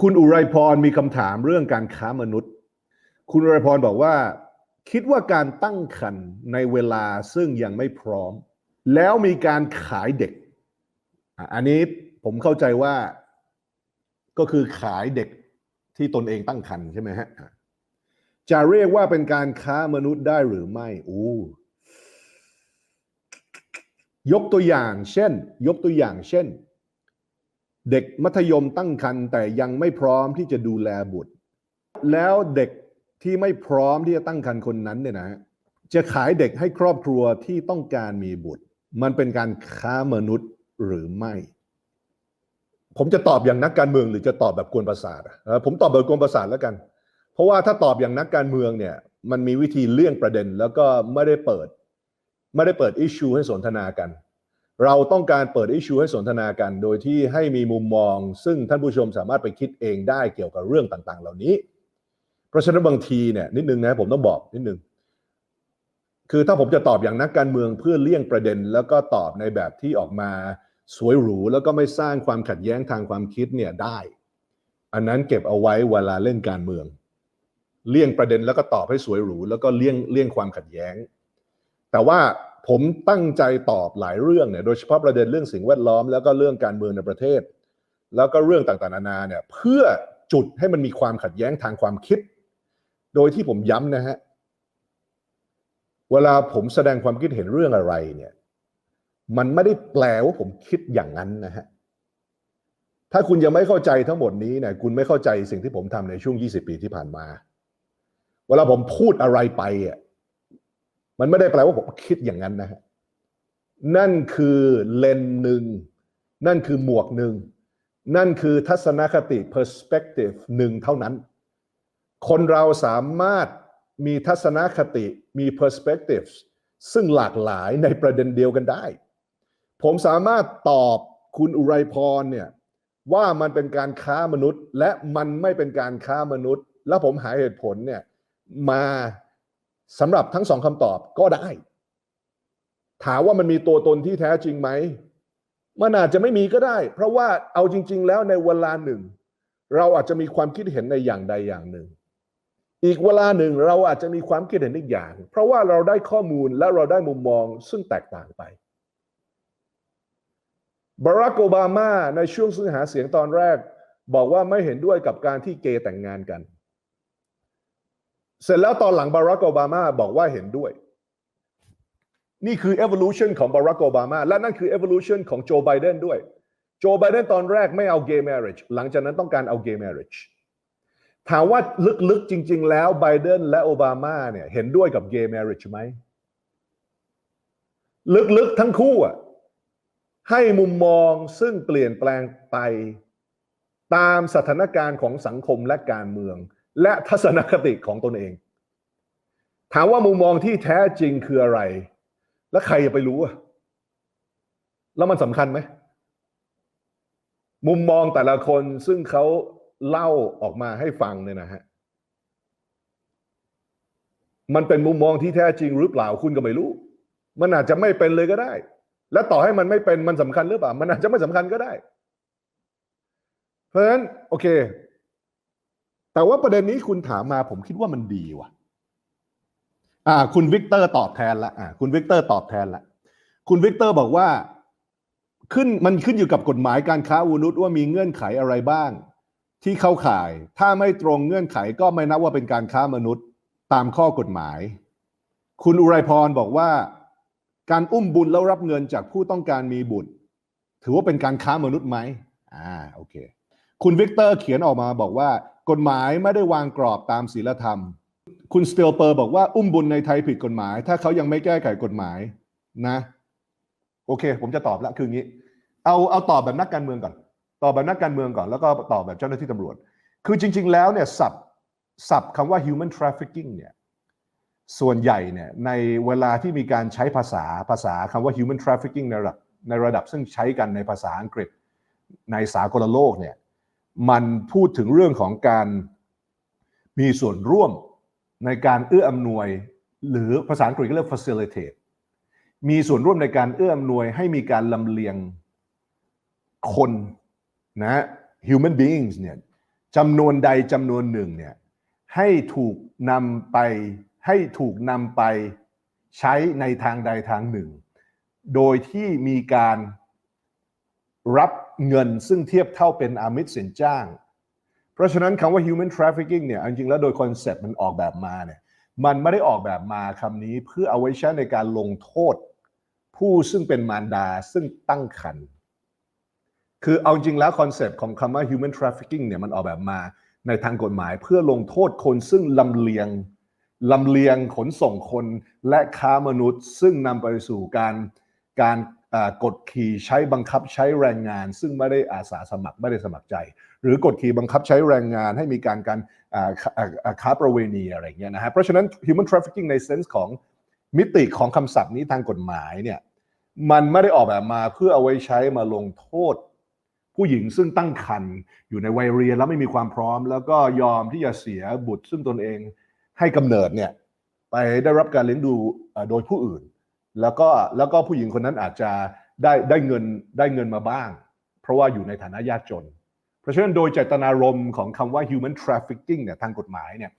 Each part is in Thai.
คุณอุไรพรมีคำถามเรื่องการค้ามนุษย์ คุณอุไรพรบอกว่า คิดว่าการตั้งครรภ์ในเวลาซึ่งยังไม่พร้อม แล้วมีการขายเด็ก อันนี้ผมเข้าใจว่าก็คือขายเด็กที่ตนเองตั้งครรภ์ใช่ไหมฮะอะจะเรียกว่าเป็นการค้ามนุษย์ได้หรือไม่อู้ยกตัวอย่างเช่น ยกตัวอย่างเช่น เด็กมัธยมตั้งครรภ์แต่ยังไม่พร้อมที่จะดูแลบุตร แล้วเด็กที่ไม่พร้อมที่จะตั้งครรภ์คนนั้นเนี่ยนะจะขายเด็กให้ครอบครัวที่ต้องการมีบุตร มันเป็นการค้ามนุษย์หรือไม่ ผมจะตอบอย่างนักการเมืองหรือจะตอบแบบกวนประสาทผมตอบแบบกวนประสาทแล้วกัน เพราะว่าถ้าตอบอย่างนักการเมืองเนี่ย มันมีวิธีเลี่ยงประเด็น แล้วก็ไม่ได้เปิด ไม่ได้เปิดอิชชูให้สนทนากัน เราต้องการเปิดอิชชูให้สนทนากัน โดยที่ให้มีมุมมอง ซึ่งท่านผู้ชมสามารถไปคิดเองได้เกี่ยวกับเรื่องต่าง ๆ เหล่านี้ เพราะฉะนั้นบางทีเนี่ยนิดนึงนะผมต้องบอกนิดนึงคือถ้าผมจะตอบอย่างนักการเมืองเพื่อเลี่ยงประเด็น แล้วก็ตอบในแบบที่ออกมาสวยหรู แล้วก็ไม่สร้างความขัดแย้งทางความคิดเนี่ยได้ อันนั้นเก็บเอาไว้เวลาเล่นการเมือง เลี่ยงประเด็นแล้วก็ตอบให้สวยหรู แล้วก็เลี่ยงเลี่ยงความขัดแย้ง แต่ว่า ผมตั้งใจตอบหลายเรื่องเนี่ยโดยเฉพาะประเด็นเรื่องสิ่งแวดล้อม แล้วก็เรื่องการเมืองในประเทศ แล้วก็เรื่องต่างๆนานาเนี่ยเพื่อจุดให้มันมีความขัดแย้งทางความคิด โดยที่ผมย้ำนะฮะเวลาผมแสดงความคิดเห็นเรื่องอะไรเนี่ยมันไม่ได้แปลว่าผมคิดอย่างนั้นนะฮะถ้าคุณยังไม่เข้าใจทั้งหมดนี้เนี่ยคุณไม่เข้าใจสิ่งที่ผมทำในช่วง 20 ปีที่ผ่านมา เวลาผมพูดอะไรไปอะ มันไม่ได้แปลว่าผมคิดอย่างนั้นนะฮะนั่นคือเลนหนึ่ง นั่นคือหมวกหนึ่ง นั่นคือทัศนคติ perspective หนึ่งเท่านั้น คนเราสามารถมีทัศนคติมี perspectives ซึ่งหลากหลายในประเด็นเดียวกันได้ ผมสามารถตอบคุณอุไรพรเนี่ยว่ามันเป็นการค้ามนุษย์ และมันไม่เป็นการค้ามนุษย์ แล้วผมหาเหตุผลเนี่ยมา สำหรับทั้งสองคำตอบก็ได้ ถามว่ามันมีตัวตนที่แท้จริงไหมมันอาจจะไม่มีก็ได้ เพราะว่าเอาจริง ๆ แล้วในเวลาหนึ่ง เราอาจจะมีความคิดเห็นในอย่างใดอย่างหนึ่ง อีกเวลาหนึ่งเราอาจจะมีความคิดเห็นอีกอย่าง เพราะว่าเราได้ข้อมูลและเราได้มุมมองซึ่งแตกต่างไปบารักโอบามาในช่วงซึ่งหาเสียงตอนแรก บอกว่าไม่เห็นด้วยกับการที่เกย์แต่งงานกัน เสร็จแล้วตอนหลังบารักโอบามาบอกว่าเห็นด้วย นี่คือ evolution ของบารักโอบามาและนั่นคือ evolution ของโจไบเดนด้วย โจไบเดนตอนแรกไม่เอา gay marriage หลังจากนั้นต้องการเอา gay marriage ถามว่าลึกๆจริง ๆ แล้วไบเดนและโอบามาเนี่ยเห็นด้วยกับ gay marriage ไหมลึกๆทั้งคู่อะให้มุมมองซึ่งเปลี่ยนแปลงไปตามสถานการณ์ของสังคมและการเมือง และทัศนคติของตนเอง ถามว่ามุมมองที่แท้จริงคืออะไร แล้วใครจะไปรู้อะแล้วมันสำคัญไหม มุมมองแต่ละคนซึ่งเขาเล่าออกมาให้ฟังเนี่ยนะฮะมันเป็นมุมมองที่แท้จริงหรือเปล่าคุณก็ไม่รู้ มันอาจจะไม่เป็นเลยก็ได้ และต่อให้มันไม่เป็นมันสำคัญหรือเปล่า มันอาจจะไม่สำคัญก็ได้ เพราะฉะนั้นโอเค แต่ว่าประเด็นนี้คุณถามมาผมคิดว่ามันดีว่ะ อ่า คุณวิกเตอร์ตอบแทนละอ่าคุณวิกเตอร์ตอบแทนละคุณวิกเตอร์บอกว่า ขึ้นมันขึ้นอยู่กับกฎหมายการค้ามนุษย์ว่ามีเงื่อนไขอะไรบ้าง ที่เข้าข่าย ถ้าไม่ตรงเงื่อนไขก็ไม่นับว่าเป็นการค้ามนุษย์ตามข้อกฎหมาย คุณอุไรพรบอกว่า การอุ้มบุญแล้วรับเงินจากผู้ต้องการมีบุตร ถือว่าเป็นการค้ามนุษย์ไหมอ่าโอเค คุณวิกเตอร์เขียนออกมาบอกว่า กฎหมายไม่ได้วางกรอบตามศีลธรรม คุณสเตลเปอร์บอกว่าอุ้มบุญในไทยผิดกฎหมาย ถ้าเขายังไม่แก้ไขกฎหมายนะ โอเค ผมจะตอบละคืองี้ เอาเอาตอบแบบนักการเมืองก่อน ตอบแบบนักการเมืองก่อน แล้วก็ตอบแบบเจ้าหน้าที่ตำรวจ คือจริง ๆ แล้วเนี่ยศัพท์ศัพท์คำว่า human trafficking เนี่ยส่วนใหญ่เนี่ยในเวลาที่มีการใช้ภาษาภาษาคำว่า human trafficking ในระดับในระดับซึ่งใช้กันในภาษาอังกฤษในสากลโลกเนี่ย มันพูดถึงเรื่องของการมีส่วนร่วมในการเอื้ออำนวย หรือภาษาอังกฤษก็เรียก facilitate มีส่วนร่วมในการเอื้ออำนวยให้มีการลำเลียงคนนะ human beings เนี่ยจำนวนใดจำนวนหนึ่งเนี่ยให้ถูกนำไปให้ถูกนำไปใช้ในทางใดทางหนึ่ง โดยที่มีการรับ เงินซึ่งเทียบเท่าเป็นอามิตสินจ้าง เพราะฉะนั้นคำว่า human trafficking เนี่ยจริงๆแล้วโดยคอนเซ็ปต์มันออกแบบมาเนี่ยมันไม่ได้ออกแบบมาคำนี้เพื่อเอาไว้ใช้ในการลงโทษ ผู้ซึ่งเป็นมารดาซึ่งตั้งครรภ์คือเอาจริงแล้วคอนเซปต์ของคำว่า human trafficking เนี่ยมันออกแบบมาในทางกฎหมายเพื่อลงโทษคนซึ่งลำเลียงลำเลียงขนส่งคนและค้ามนุษย์ ซึ่งนำไปสู่การการ กดขี่ใช้บังคับใช้แรงงาน ซึ่งไม่ได้อาสาสมัครไม่ได้สมัครใจ หรือกดขี่บังคับใช้แรงงานให้มีการการค้าประเวณีอะไรเงี้ยนะฮะเพราะฉะนั้น human trafficking ในเซนส์ของมิติของคำศัพท์นี้ทางกฎหมายเนี่ยมันไม่ได้ออกแบบมาเพื่อเอาไว้ใช้มาลงโทษ ผู้หญิงซึ่งตั้งครรภ์อยู่ในวัยเรียนแล้วไม่มีความพร้อม แล้วก็ยอมที่จะเสียบุตรซึ่งตนเองให้กำเนิดเนี่ยไปได้รับการเลี้ยงดูโดยผู้อื่น แล้วก็แล้วก็ผู้หญิงคนนั้นอาจจะได้ได้เงินได้เงินมาบ้าง เพราะว่าอยู่ในฐานะยากจน เพราะฉะนั้นโดยเจตนารมณ์ของคำว่า human trafficking เนี่ยทางกฎหมายเนี่ย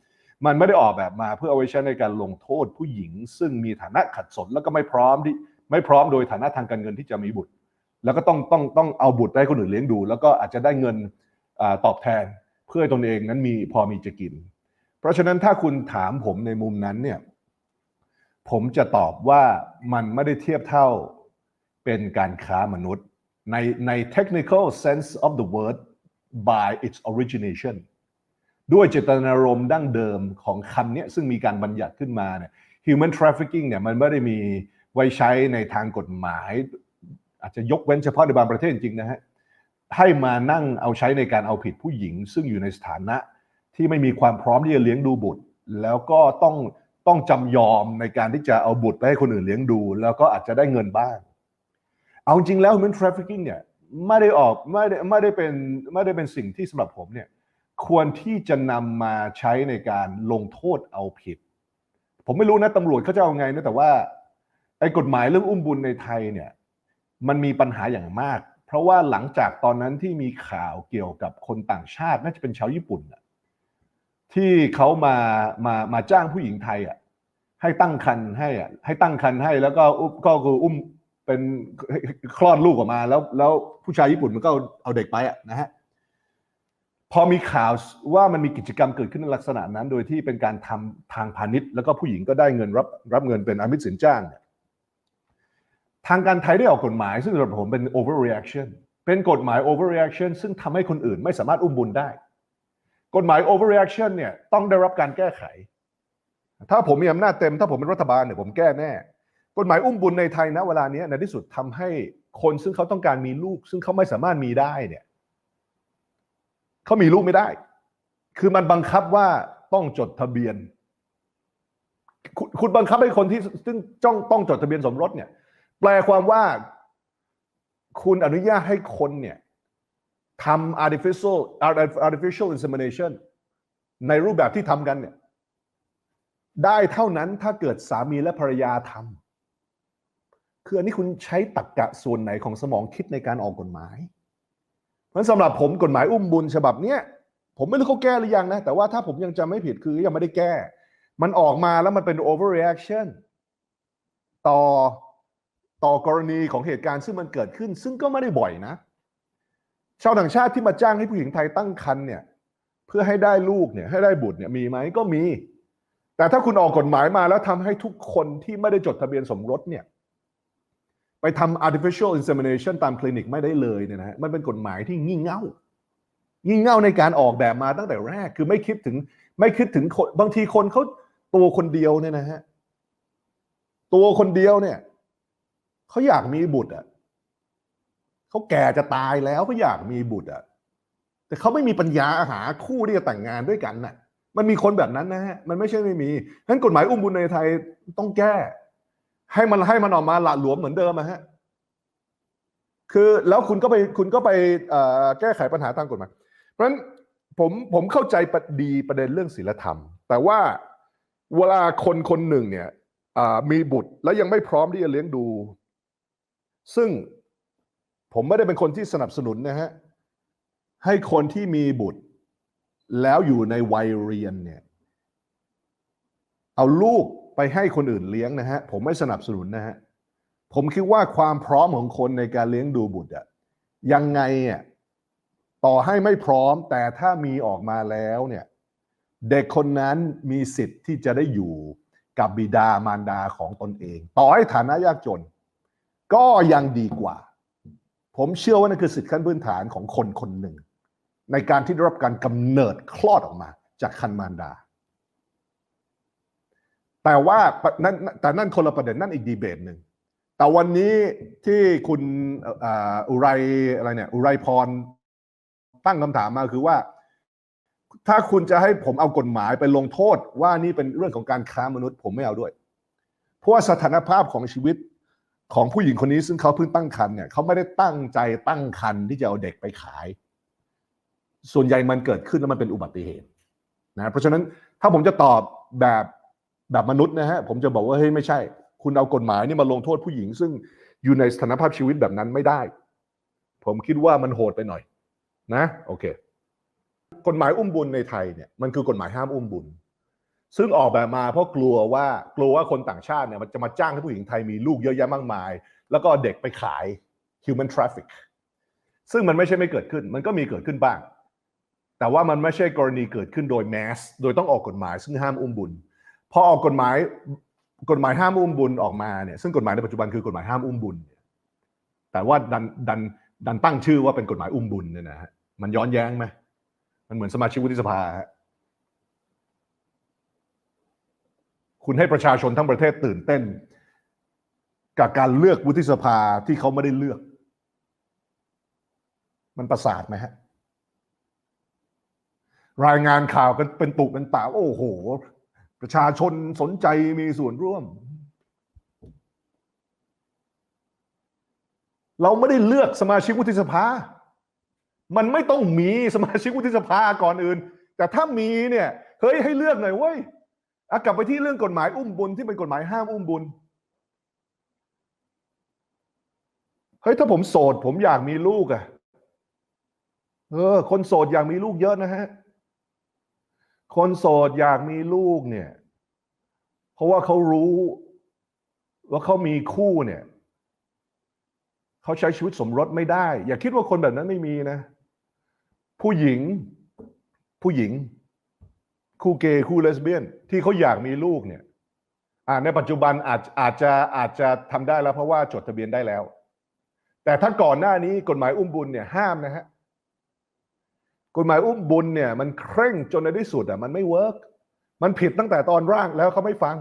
มันไม่ได้ออกแบบมาเพื่อเอาไว้ใช้ในการลงโทษผู้หญิง ซึ่งมีฐานะขัดสนแล้วก็ไม่พร้อมที่ไม่พร้อมโดยฐานะทางการเงินที่จะมีบุตร แล้วก็ต้องต้องต้องเอาบุตรไปให้คนอื่นเลี้ยงดู แล้วก็อาจจะได้เงินอตอบแทนเพื่อตนเองนั้นมีพอมีจะกิน เพราะฉะนั้นถ้าคุณถามผมในมุมนั้นเนี่ย ผมจะตอบว่ามันไม่ได้เทียบเท่าเป็นการค้ามนุษย์ในใน technical sense of the word by its origination ด้วยเจตนารมณ์ดั้งเดิมของคำเนี้ยซึ่งมีการบัญญัติขึ้นมาเนี่ย human trafficking เนี่ยมันไม่ได้มีไว้ใช้ในทางกฎหมาย อาจจะยกเว้นเฉพาะในบางประเทศจริงนะฮะให้มานั่งเอาใช้ในการเอาผิดผู้หญิง ซึ่งอยู่ในสถานะที่ไม่มีความพร้อมที่จะเลี้ยงดูบุตร แล้วก็ต้อง ต้องจำยอมในการที่จะเอาบุตรไปให้คนอื่นเลี้ยงดู แล้วก็อาจจะได้เงินบ้าง เอาจริงแล้ว human trafficking เนี่ยไม่ได้ออกไม่ได้ไม่ได้เป็นไม่ได้เป็นสิ่งที่สำหรับผมเนี่ยควรที่จะนำมาใช้ในการลงโทษเอาผิด ผมไม่รู้นะตำรวจเขาจะเอาไงนะแต่ว่าไอ้กฎหมายเรื่องอุ้มบุญในไทยเนี่ยมันมีปัญหาอย่างมาก เพราะว่าหลังจากตอนนั้นที่มีข่าวเกี่ยวกับคนต่างชาติน่าจะเป็นชาวญี่ปุ่นน่ะ ที่เขามามามาจ้างผู้หญิงไทยอะให้ตั้งครรภ์ให้อะให้ตั้งครรภ์ให้แล้วก็อุ้มก็คืออุ้มเป็นคลอดลูกออกมา แล้วแล้วผู้ชายญี่ปุ่นมันก็เอาเด็กไปอะนะฮะพอมีข่าวว่ามันมีกิจกรรมเกิดขึ้นในลักษณะนั้น โดยที่เป็นการทำทางพาณิชย์ แล้วก็ผู้หญิงก็ได้เงินรับรับเงินเป็นอามิตสินจ้างเนี่ยทางการไทยได้ออกกฎหมาย ซึ่งสำหรับผมเป็น overreaction เป็นกฎหมาย overreaction ซึ่งทำให้คนอื่นไม่สามารถอุ้มบุญได้ กฎหมาย overreaction เนี่ยต้องได้รับการแก้ไข ถ้าผมมีอำนาจเต็ม ถ้าผมเป็นรัฐบาลเนี่ยผมแก้แน่ กฎหมายอุ้มบุญในไทยนะเวลานี้ในที่สุดทำให้คนซึ่งเขาต้องการมีลูก ซึ่งเขาไม่สามารถมีได้เนี่ยเขามีลูกไม่ได้ คือมันบังคับว่าต้องจดทะเบียนคุณคุณบังคับให้คนที่ซึ่งจ้องต้องจดทะเบียนสมรสเนี่ย แปลความว่าคุณอนุญาตให้คนเนี่ย ทำ artificial artificial insemination ในรูปแบบที่ทำกันเนี่ยได้เท่านั้นถ้าเกิดสามีและภรรยาทำคืออันนี้คุณใช้ตรกกะส่วนไหนของสมองคิดในการออกกฎหมาย เพราะสำหรับผมกฎหมายอุ้มบุญฉบับเนี้ยผมไม่รู้เขาแก้หรือยังนะ แต่ว่าถ้าผมยังจำไม่ผิดคือยังไม่ได้แก้ มันออกมาแล้วมันเป็น overreaction ต่อต่อกรณีของเหตุการณ์ซึ่งมันเกิดขึ้น ซึ่งก็ไม่ได้บ่อยนะ ชาวต่างชาติที่มาจ้างให้ผู้หญิงไทยตั้งครรภ์เนี่ย เพื่อให้ได้ลูกเนี่ย ให้ได้บุตรเนี่ยมีไหมก็มี แต่ถ้าคุณออกกฎหมายมาแล้วทำให้ทุกคนที่ไม่ได้จดทะเบียนสมรสเนี่ย ไปทำ artificial insemination ตามคลินิกไม่ได้เลยเนี่ยนะฮะมันเป็นกฎหมายที่งี่เง่างี่เง่าในการออกแบบมาตั้งแต่แรก คือไม่คิดถึงไม่คิดถึงคนบางทีคนเขาตัวคนเดียวเนี่ยนะฮะตัวคนเดียวเนี่ยเขาอยากมีบุตรอะ เขาแก่จะตายแล้วเขาอยากมีบุตรอะแต่เขาไม่มีปัญญาหาคู่ที่จะแต่งงานด้วยกันน่ะ มันมีคนแบบนั้นนะฮะมันไม่ใช่ไม่มีฉะนั้นกฎหมายอุ้มบุญในไทยต้องแก้ ให้มันให้มันออกมาหละหลวมเหมือนเดิมอะฮะคือแล้วคุณก็ไปคุณก็ไปแก้ไขปัญหาทางกฎหมายเพราะฉะนั้นผมผมเข้าใจประดีประเด็นเรื่องศีลธรรม แต่ว่าเวลาคนคนหนึ่งเนี่ยมีบุตรแล้วยังไม่พร้อมที่จะเลี้ยงดู ซึ่ง ผมไม่ได้เป็นคนที่สนับสนุนนะฮะให้คนที่มีบุตร แล้วอยู่ในวัยเรียนเนี่ยเอาลูกไปให้คนอื่นเลี้ยงนะฮะผมไม่สนับสนุนนะฮะผมคิดว่าความพร้อมของคนในการเลี้ยงดูบุตรอะยังไงอะต่อให้ไม่พร้อมแต่ถ้ามีออกมาแล้วเนี่ยเด็กคนนั้นมีสิทธิ์ที่จะได้อยู่กับบิดามารดาของตนเอง ต่อให้ฐานะยากจน ก็ยังดีกว่า ผมเชื่อว่านั่นคือสิทธิขั้นพื้นฐานของคนคนหนึ่ง ในการที่ได้รับการกำเนิดคลอดออกมาจากคันมารดา แต่ว่านั่นแต่นั่นคนละประเด็นนั่นอีกดีเบตหนึ่งแต่วันนี้ที่คุณอ่ออุไรอะไรเนี่ยอุไรพรตั้งคำถามมาคือว่า ถ้าคุณจะให้ผมเอากฎหมายไปลงโทษว่านี่เป็นเรื่องของการค้ามนุษย์ ผมไม่เอาด้วย เพราะว่าสถานภาพของชีวิต ของผู้หญิงคนนี้ซึ่งเขาเพิ่งตั้งครรภ์เนี่ยเขาไม่ได้ตั้งใจตั้งครรภ์ที่จะเอาเด็กไปขาย ส่วนใหญ่มันเกิดขึ้นแล้วมันเป็นอุบัติเหตุนะเพราะฉะนั้นถ้าผมจะตอบแบบแบบมนุษย์นะฮะผมจะบอกว่าเฮ้ยไม่ใช่ คุณเอากฎหมายนี่มาลงโทษผู้หญิง ซึ่งอยู่ในสถานภาพชีวิตแบบนั้นไม่ได้ ผมคิดว่ามันโหดไปหน่อย นะ โอเค กฎหมายอุ้มบุญในไทยเนี่ยมันคือกฎหมายห้ามอุ้มบุญ ซึ่งออกแบบมาเพราะกลัวว่ากลัวว่าคนต่างชาติเนี่ยมันจะมาจ้างให้ผู้หญิงไทยมีลูกเยอะแยะมากมาย แล้วก็เด็กไปขาย human traffic ซึ่งมันไม่ใช่ไม่เกิดขึ้น มันก็มีเกิดขึ้นบ้าง แต่ว่ามันไม่ใช่กรณีเกิดขึ้นโดยแมสโดยต้องออกกฎหมายซึ่งห้ามอุ้มบุญพอออกกฎหมายกฎหมายห้ามอุ้มบุญออกมาเนี่ยซึ่งกฎหมายในปัจจุบันคือกฎหมายห้ามอุ้มบุญแต่ว่าดันดันดันตั้งชื่อว่าเป็นกฎหมายอุ้มบุญเนี่ยนะฮะมันย้อนแย้งไหมมันเหมือนสมาชิกวุฒิสภาฮะ คุณให้ประชาชนทั้งประเทศตื่นเต้น กับการเลือกวุฒิสภาที่เขาไม่ได้เลือก มันประสาทไหมฮะ รายงานข่าวกันเป็นตุเป็นตาโอ้โห ประชาชนสนใจมีส่วนร่วม เราไม่ได้เลือกสมาชิกวุฒิสภา มันไม่ต้องมีสมาชิกวุฒิสภาก่อนอื่น แต่ถ้ามีเนี่ยเฮ้ยให้เลือกหน่อยเว้ย อะกลับไปที่เรื่องกฎหมายอุ้มบุญที่เป็นกฎหมายห้ามอุ้มบุญเฮ้ยถ้าผมโสด ผมอยากมีลูกอะ่ะเออ คนโสดอยากมีลูกเยอะนะฮะ คนโสดอยากมีลูกเนี่ย เพราะว่าเขารู้ว่าเขามีคู่เนี่ย เขาใช้ชีวิตสมรสไม่ได้ อย่าคิดว่าคนแบบนั้นไม่มีนะ ผู้หญิง ผู้หญิง คู่เกย์คู่เลสเบี้ยน ที่เขาอยากมีลูกเนี่ยอ่าในปัจจุบันอาจอาจจะอาจจะทำได้แล้วเพราะว่าจดทะเบียนได้แล้ว แต่ถ้าก่อนหน้านี้กฎหมายอุ้มบุญเนี่ยห้ามนะฮะกฎหมายอุ้มบุญเนี่ยมันเคร่งจนในที่สุดอะมันไม่เวิร์กมันผิดตั้งแต่ตอนร่างแล้วเขาไม่ฟัง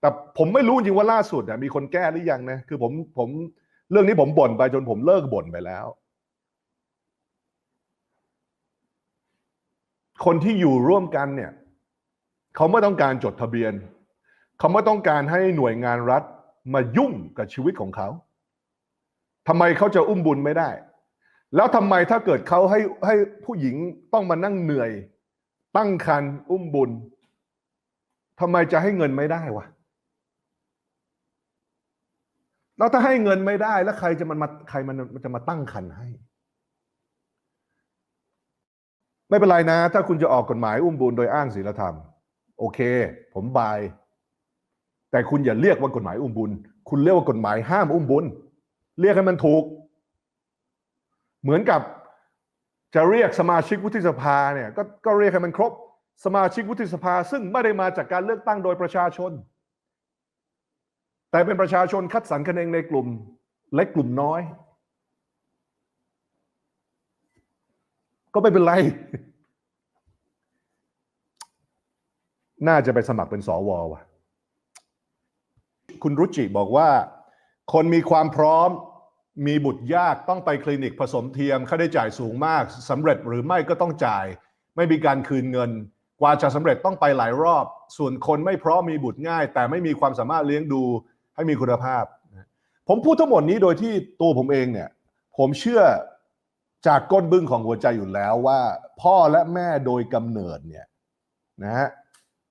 แต่ผมไม่รู้จริงว่าล่าสุดอะมีคนแก้หรือยังนะคือผมผมเรื่องนี้ผมบ่นไปจนผมเลิกบ่นไปแล้ว คนที่อยู่ร่วมกันเนี่ย เขาไม่ต้องการจดทะเบียน เขาไม่ต้องการให้หน่วยงานรัฐมายุ่งกับชีวิตของเขาทำไมเขาจะอุ้มบุญไม่ได้ แล้วทำไมถ้าเกิดเขาให้ให้ผู้หญิงต้องมานั่งเหนื่อย ตั้งครรภ์อุ้มบุญทำไมจะให้เงินไม่ได้วะแล้วถ้าให้เงินไม่ได้ แล้วใครจะมันมาใครมันมันจะมาตั้งคันให้ ไม่เป็นไรนะ ถ้าคุณจะออกกฎหมายอุ้มบุญโดยอ้างศีลธรรม โอเค ผมบาย แต่คุณอย่าเรียกว่ากฎหมายอุ้มบุญ คุณเรียกว่ากฎหมายห้ามอุ้มบุญ เรียกให้มันถูก เหมือนกับจะเรียกสมาชิกวุฒิสภาเนี่ยก็ก็เรียกให้มันครบ สมาชิกวุฒิสภา ซึ่งไม่ได้มาจากการเลือกตั้งโดยประชาชน แต่เป็นประชาชนคัดสรรกันเองในกลุ่มเล็กกลุ่มน้อย ก็ไม่เป็นไร น่าจะไปสมัครเป็นสวว่ะ คุณรุจิบอกว่า คนมีความพร้อมมีบุตรยากต้องไปคลินิกผสมเทียมค่าได้จ่ายสูงมากสำเร็จหรือไม่ก็ต้องจ่าย ไม่มีการคืนเงิน กว่าจะสำเร็จต้องไปหลายรอบ ส่วนคนไม่พร้อมมีบุตรง่าย แต่ไม่มีความสามารถเลี้ยงดูให้มีคุณภาพ ผมพูดทั้งหมดนี้โดยที่ตัวผมเองเนี่ย ผมเชื่อจากก้นบึ้งของหัวใจอยู่แล้วว่า พ่อและแม่โดยกำเนิดเนี่ยนะฮะ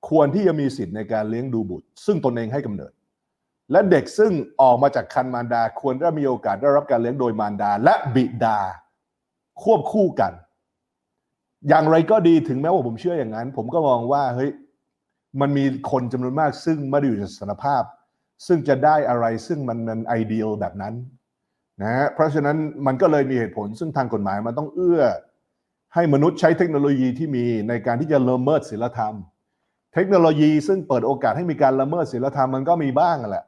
ควรที่จะมีสิทธิ์ในการเลี้ยงดูบุตร ซึ่งตนเองให้กำเนิด และเด็กซึ่งออกมาจากคันมารดา ควรได้มีโอกาสได้รับการเลี้ยงโดยมารดา และบิดา ควบคู่กัน อย่างไรก็ดีถึงแม้ว่าผมเชื่ออย่างนั้น ผมก็มองว่าเฮ้ยมันมีคนจำนวนมากซึ่งไม่ได้อยู่ในสถานภาพ ซึ่งจะได้อะไรซึ่งมันมันไอเดียลแบบนั้นนะฮะเพราะฉะนั้นมันก็เลยมีเหตุผลซึ่งทางกฎหมายมันต้องเอื้อ ให้มนุษย์ใช้เทคโนโลยีที่มีในการที่จะละเมิดศีลธรรม เทคโนโลยีซึ่งเปิดโอกาสให้มีการละเมิดศีลธรรมมันก็มีบ้างแหละ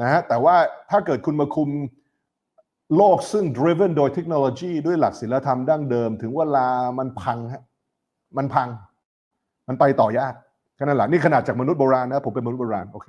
นะฮะแต่ว่าถ้าเกิดคุณมาคุมโลกซึ่ง driven โดยเทคโนโลยีด้วยหลักศีลธรรมดั้งเดิม ถึงเวลามันพังฮะมันพัง มันไปต่อยากแค่นั้นแหละนี่ขนาดจากมนุษย์โบราณนะผมเป็นมนุษย์โบราณโอเค